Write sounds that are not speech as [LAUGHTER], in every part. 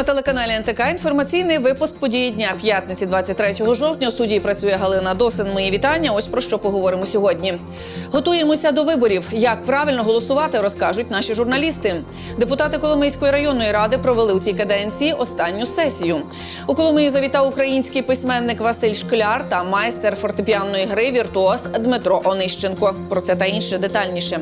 на телеканалі НТК інформаційний випуск події дня п'ятниці 23 жовтня. У студії працює Галина Досин. Мої вітання. Ось про що поговоримо сьогодні. Готуємося до виборів. Як правильно голосувати, розкажуть наші журналісти. Депутати Коломийської районної ради провели у цій каденції останню сесію. У Коломию завітав український письменник Василь Шкляр та майстер фортепіанної гри віртуоз Дмитро Онищенко. Про це та інше детальніше.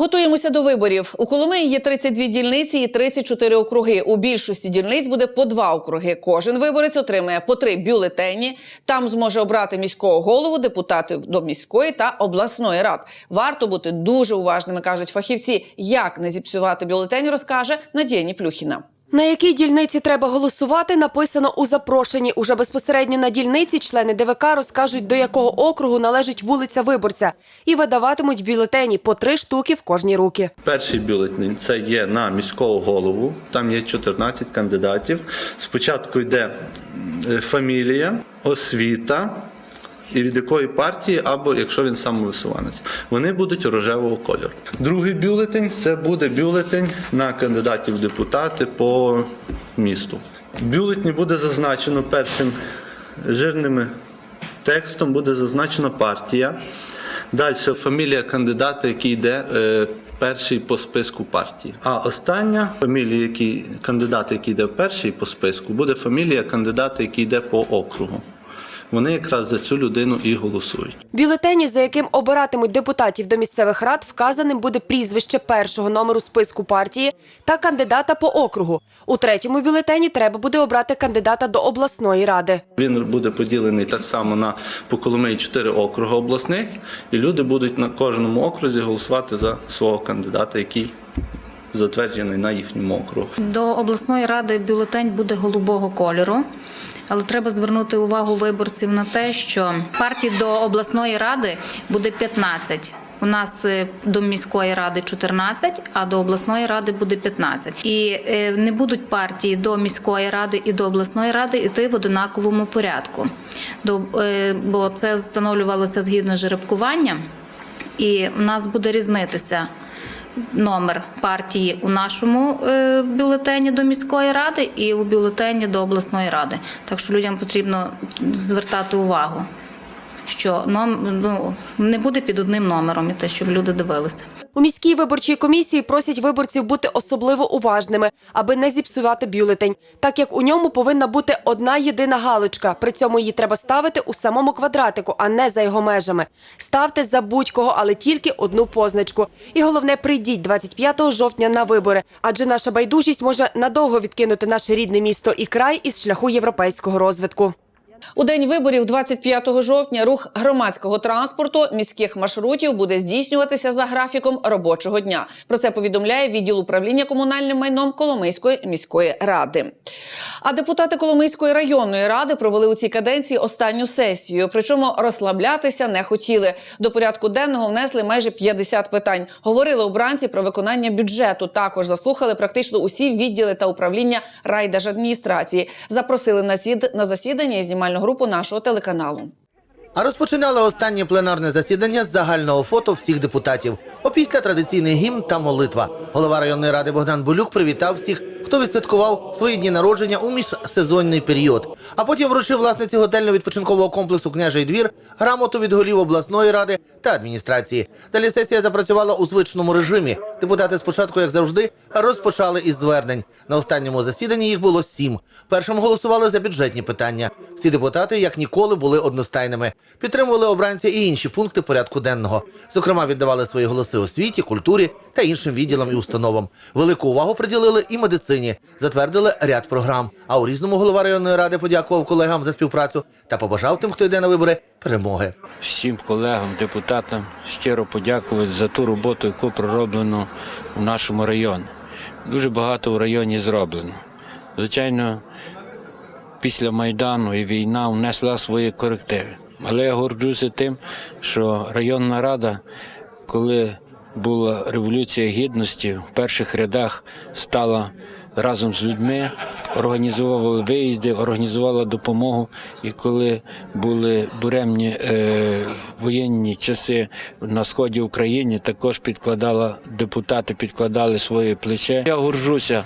Готуємося до виборів. У Коломиї є 32 дільниці і 34 округи. У більшості дільниць буде по два округи. Кожен виборець отримає по три бюлетені. Там зможе обрати міського голову, депутатів до міської та обласної рад. Варто бути дуже уважними, кажуть фахівці. Як не зіпсувати бюлетень, розкаже Надія Ніплюхіна. На якій дільниці треба голосувати, написано у запрошенні. Уже безпосередньо на дільниці члени ДВК розкажуть, до якого округу належить вулиця виборця, і видаватимуть бюлетені по три штуки в кожні руки. Перший бюлетень це є на міського голову. Там є 14 кандидатів. Спочатку йде е, фамілія, освіта. І від якої партії, або якщо він самовисуванець, вони будуть рожевого кольору. Другий бюлетень це буде бюлетень на кандидатів в депутати по місту. Бюлетні буде зазначено першим жирними текстом буде зазначена партія. Далі фамілія кандидата, який йде е, перший по списку партії. А остання фамілія, який, кандидата, який йде в перший по списку, буде фамілія кандидата, який йде по округу. Вони якраз за цю людину і голосують. Бюлетені, за яким обиратимуть депутатів до місцевих рад, вказаним буде прізвище першого номеру списку партії та кандидата по округу. У третьому бюлетені треба буде обрати кандидата до обласної ради. Він буде поділений так само на по Коломиї 4 округи обласних, і люди будуть на кожному окрузі голосувати за свого кандидата, який затверджений на їхньому округу. До обласної ради бюлетень буде голубого кольору, але треба звернути увагу виборців на те, що партій до обласної ради буде 15. У нас е, до міської ради 14, а до обласної ради буде 15. І е, не будуть партії до міської ради і до обласної ради йти в одинаковому порядку. Е, бо це встановлювалося згідно жеребкування, і в нас буде різнитися номер партії у нашому е, бюлетені до міської ради і у бюлетені до обласної ради. Так що людям потрібно звертати увагу, що ном, ну, не буде під одним номером, і те, щоб люди дивилися. У міській виборчій комісії просять виборців бути особливо уважними, аби не зіпсувати бюлетень, так як у ньому повинна бути одна єдина галочка. При цьому її треба ставити у самому квадратику, а не за його межами. Ставте за будь-кого, але тільки одну позначку. І головне, прийдіть 25 жовтня на вибори, адже наша байдужість може надовго відкинути наше рідне місто і край із шляху європейського розвитку. У день виборів, 25 жовтня, рух громадського транспорту міських маршрутів буде здійснюватися за графіком робочого дня. Про це повідомляє відділ управління комунальним майном Коломийської міської ради. А депутати Коломийської районної ради провели у цій каденції останню сесію. Причому розслаблятися не хотіли. До порядку денного внесли майже 50 питань. Говорили обранці про виконання бюджету. Також заслухали практично усі відділи та управління райдержадміністрації. Запросили на сід на засідання і знімальну групу нашого телеканалу. А розпочинали останнє пленарне засідання з загального фото всіх депутатів. Опісля традиційний гімн та молитва. Голова районної ради Богдан Булюк привітав всіх, хто відсвяткував свої дні народження у міжсезонний період. А потім вручив власниці готельно-відпочинкового комплексу «Княжий двір» грамоту від голів обласної ради та адміністрації. Далі сесія запрацювала у звичному режимі. Депутати спочатку, як завжди, розпочали із звернень. На останньому засіданні їх було сім. Першим голосували за бюджетні питання. Всі депутати, як ніколи, були одностайними. Підтримували обранці і інші пункти порядку денного. Зокрема, віддавали свої голоси освіті, культурі та іншим відділам і установам. Велику увагу приділили і медицині. Затвердили ряд програм. А у різному голова районної ради подякував колегам за співпрацю та побажав тим, хто йде на вибори, перемоги. всім колегам, депутатам щиро подякувати за ту роботу, яку пророблено в нашому районі. Дуже багато в районі зроблено. Звичайно, після Майдану і війна внесла свої корективи. Але я горджуся тим, що районна рада, коли була революція гідності, в перших рядах стала разом з людьми організувала виїзди, організувала допомогу. І коли були буремні е, воєнні часи на сході України, також підкладала депутати, підкладали своє плече. Я горжуся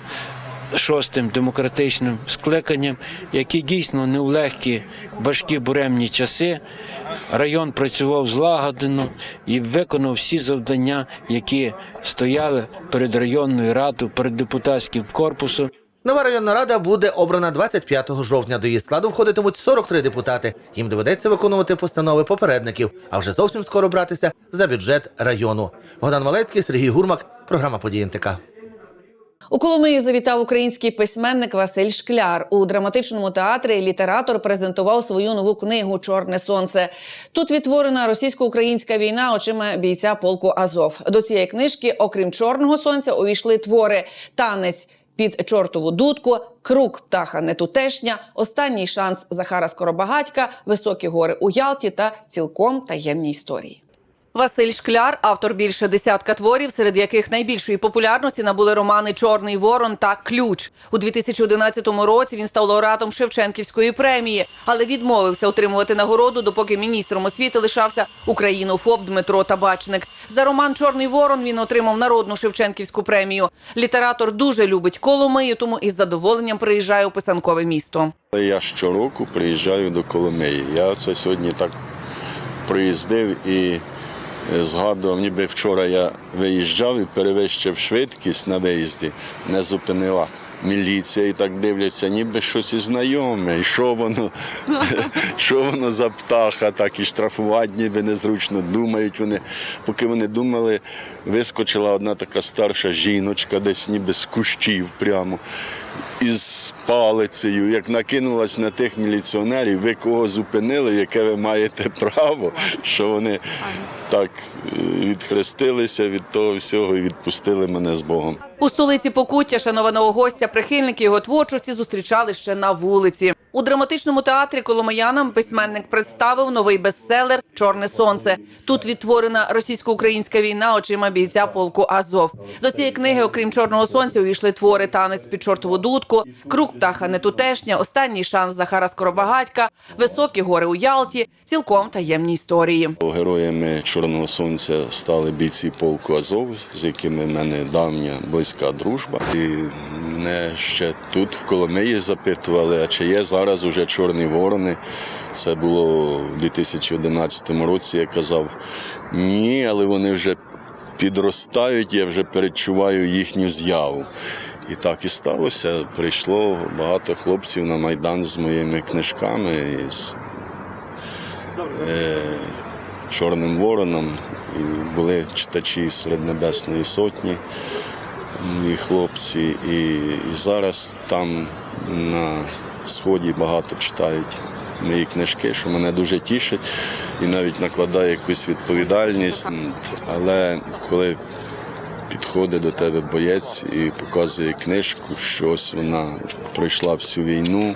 шостим демократичним скликанням, які дійсно не в легкі, важкі буремні часи. Район працював злагоджено і виконав всі завдання, які стояли перед районною радою, перед депутатським корпусом. Нова районна рада буде обрана 25 жовтня. До її складу входитимуть 43 депутати. Їм доведеться виконувати постанови попередників, а вже зовсім скоро братися за бюджет району. Богдан Малецький, Сергій Гурмак, програма «Події НТК». У Коломию завітав український письменник Василь Шкляр. У драматичному театрі літератор презентував свою нову книгу Чорне сонце. Тут відтворена російсько-українська війна очима бійця полку Азов. До цієї книжки, окрім чорного сонця, увійшли твори Танець під чортову дудку, Крук птаха нетутешня, Останній шанс Захара Скоробагатька, Високі гори у Ялті та цілком таємні історії. Василь Шкляр, автор більше десятка творів, серед яких найбільшої популярності набули романи Чорний ворон та Ключ. У 2011 році він став лауреатом Шевченківської премії, але відмовився отримувати нагороду, допоки міністром освіти лишався українофоб Дмитро Табачник. За роман Чорний ворон він отримав народну Шевченківську премію. Літератор дуже любить Коломию, тому із задоволенням приїжджає у писанкове місто. Я щороку приїжджаю до Коломиї. Я це сьогодні так приїздив і згадував, ніби вчора я виїжджав і перевищив швидкість на виїзді, не зупинила. Міліція і так дивляться, ніби щось і знайоме. І що воно, [LAUGHS] що воно за птаха, так і штрафувати ніби незручно. Думають вони. Поки вони думали, вискочила одна така старша жіночка, десь ніби з кущів прямо із палицею, як накинулась на тих міліціонерів, ви кого зупинили, яке ви маєте [LAUGHS] право, що вони так е, відхрестилися від того всього і відпустили мене з Богом. У столиці Покуття шанованого гостя прихильники його творчості зустрічали ще на вулиці. У драматичному театрі Коломиянам письменник представив новий бестселер Чорне сонце. Тут відтворена російсько-українська війна очима бійця полку Азов. До цієї книги, окрім чорного сонця, увійшли твори танець під чортову дудку, круг птаха нетутешня, останній шанс Захара Скоробагатька, високі гори у Ялті, цілком таємні історії. Героями Чорного Сонця стали бійці полку Азов, з якими в мене давня близька дружба. І мене ще тут, в Коломиї, запитували, а чи є зараз уже чорні ворони. Це було в 2011 році. Я казав ні, але вони вже підростають, я вже перечуваю їхню з'яву. І так і сталося. Прийшло багато хлопців на Майдан з моїми книжками. І з е, Чорним вороном. І були читачі серед Небесної Сотні, мої хлопці. І, і зараз там на сході багато читають мої книжки, що мене дуже тішить і навіть накладає якусь відповідальність. Але коли підходить до тебе боєць і показує книжку, що ось вона пройшла всю війну.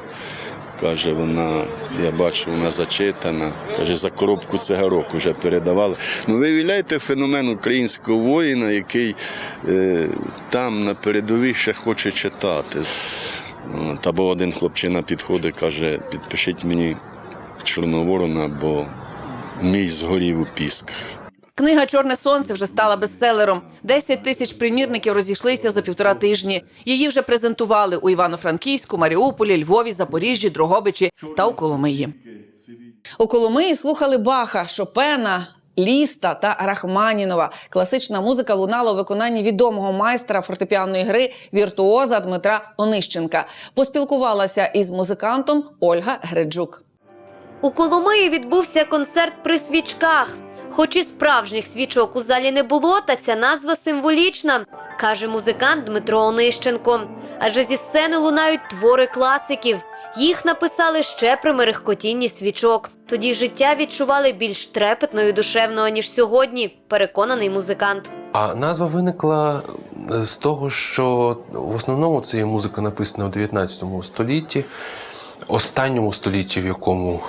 Каже, вона, я бачу, вона зачитана. Каже, за коробку цигарок вже передавали. Ну, ви уявляєте феномен українського воїна, який е, там на передовій ще хоче читати. От, або один хлопчина підходить, каже, підпишіть мені Чорного ворона, бо мій згорів у пісках. Книга Чорне сонце вже стала бестселером. 10 тисяч примірників розійшлися за півтора тижні. Її вже презентували у Івано-Франківську, Маріуполі, Львові, Запоріжжі, Дрогобичі та у Коломиї. У Коломиї слухали Баха, Шопена. Ліста та Рахманінова. Класична музика лунала у виконанні відомого майстра фортепіанної гри віртуоза Дмитра Онищенка. Поспілкувалася із музикантом Ольга Греджук. У Коломиї відбувся концерт при свічках. Хоч і справжніх свічок у залі не було, та ця назва символічна, каже музикант Дмитро Онищенко. Адже зі сцени лунають твори класиків. Їх написали ще при мерехкотінні свічок. Тоді життя відчували більш трепетно і душевно, ніж сьогодні, переконаний музикант. А назва виникла е, з того, що в основному це є музика написана в 19 столітті, останньому столітті, в якому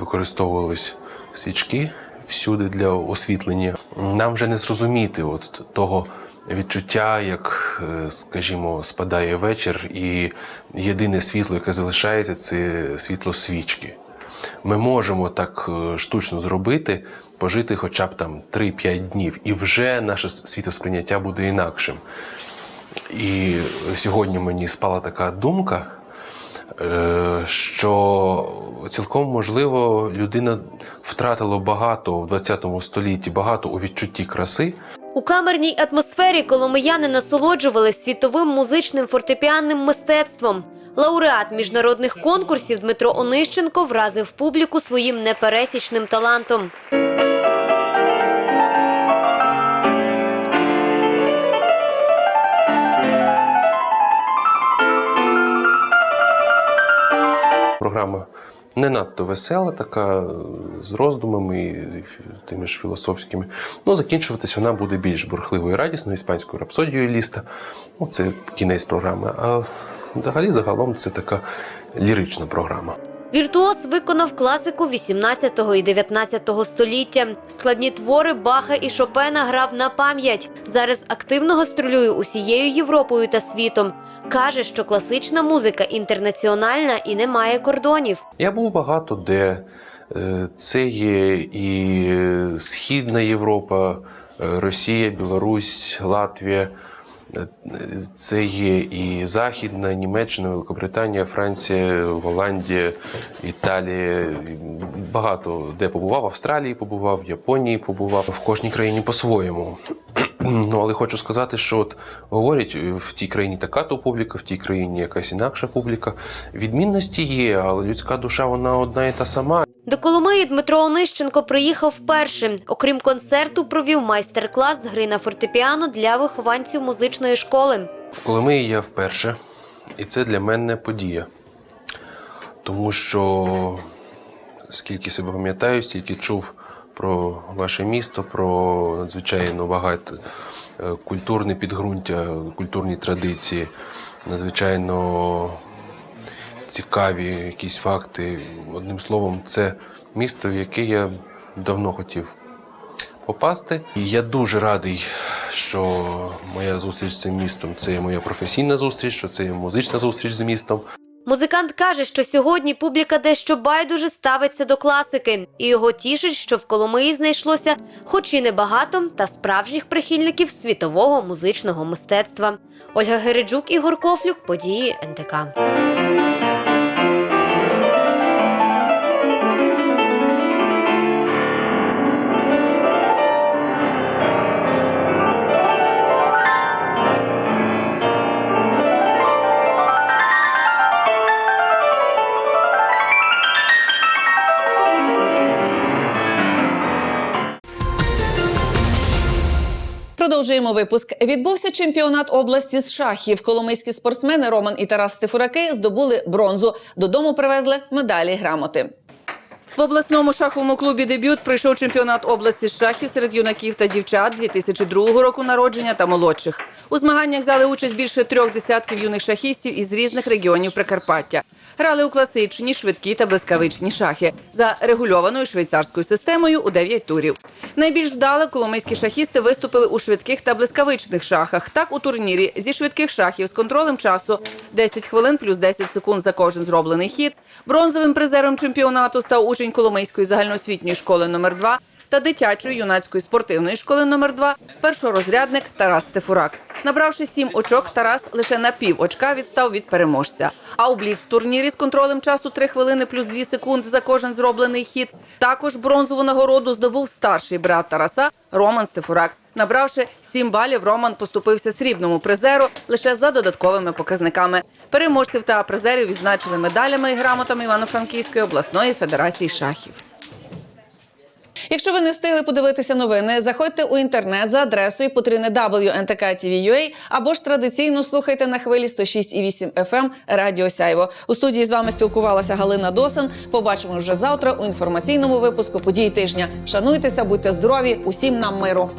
використовувались свічки всюди для освітлення. Нам вже не зрозуміти от того відчуття, як, е, скажімо, спадає вечір, і єдине світло, яке залишається, це світло свічки. Ми можемо так е, штучно зробити, пожити хоча б там 3-5 днів, і вже наше світосприйняття буде інакшим. І сьогодні мені спала така думка, що цілком можливо людина втратила багато в ХХ столітті, багато у відчутті краси. У камерній атмосфері коломияни насолоджувались світовим музичним фортепіанним мистецтвом. Лауреат міжнародних конкурсів Дмитро Онищенко вразив публіку своїм непересічним талантом. Програма не надто весела, така з роздумами і тими ж філософськими. Ну, закінчуватись вона буде більш бурхливою і радісною іспанською рапсодією ліста. Ну, це кінець програми. А взагалі, загалом, це така лірична програма. Віртуоз виконав класику 18 і 19 століття. Складні твори Баха і Шопена грав на пам'ять. Зараз активно гастролює усією Європою та світом. Каже, що класична музика інтернаціональна і не має кордонів. Я був багато де. Е, Це є і Східна Європа, е, Росія, Білорусь, Латвія. Це є і Західна, Німеччина, Великобританія, Франція, Голландія, Італія. Багато де побував, в Австралії побував, в Японії побував, в кожній країні по-своєму. [CLEARS THROAT] Ну, але хочу сказати, що от говорять, в тій країні така то публіка, в тій країні якась інакша публіка. Відмінності є, але людська душа вона одна і та сама. До Коломиї Дмитро Онищенко приїхав вперше. Окрім концерту, провів майстер-клас з гри на фортепіано для вихованців музичної школи. В Коломиї я вперше, і це для мене подія. Тому що скільки себе пам'ятаю, стільки чув про ваше місто, про надзвичайно багате е, культурне підґрунтя, культурні традиції, надзвичайно цікаві якісь факти. Одним словом, це місто, в яке я давно хотів попасти. І я дуже радий, що моя зустріч з цим містом це є моя професійна зустріч, що це музична зустріч з містом. Музикант каже, що сьогодні публіка дещо байдуже ставиться до класики, і його тішить, що в Коломиї знайшлося, хоч і небагато, та справжніх прихильників світового музичного мистецтва. Ольга Гереджук, Ігор Кофлюк, події НТК. Продовжуємо випуск. Відбувся чемпіонат області з шахів. Коломийські спортсмени Роман і Тарас Стефураки здобули бронзу. Додому привезли медалі грамоти. В обласному шаховому клубі дебют пройшов чемпіонат області з шахів серед юнаків та дівчат 2002 року народження та молодших. У змаганнях взяли участь більше трьох десятків юних шахістів із різних регіонів Прикарпаття. Грали у класичні, швидкі та блискавичні шахи за регульованою швейцарською системою у 9 турів. Найбільш вдало коломийські шахісти виступили у швидких та блискавичних шахах. Так у турнірі зі швидких шахів з контролем часу 10 хвилин плюс 10 секунд за кожен зроблений хід. Бронзовим призером чемпіонату став учень Коломийської загальноосвітньої школи номер 2 та дитячої юнацької спортивної школи номер 2 першорозрядник Тарас Стефурак. Набравши сім очок, Тарас лише на пів очка відстав від переможця. А у бліц-турнірі з контролем часу 3 хвилини плюс 2 секунди за кожен зроблений хід. Також бронзову нагороду здобув старший брат Тараса Роман Стефурак. Набравши 7 балів, Роман поступився срібному призеру лише за додатковими показниками. Переможців та призерів відзначили медалями і грамотами Івано-Франківської обласної федерації шахів. Якщо ви не встигли подивитися новини, заходьте у інтернет за адресою потрібне WNTK.TV.ua або ж традиційно слухайте на хвилі 106,8 FM Радіо Сяйво. У студії з вами спілкувалася Галина Досин. Побачимо вже завтра у інформаційному випуску подій тижня. Шануйтеся, будьте здорові, усім нам миру.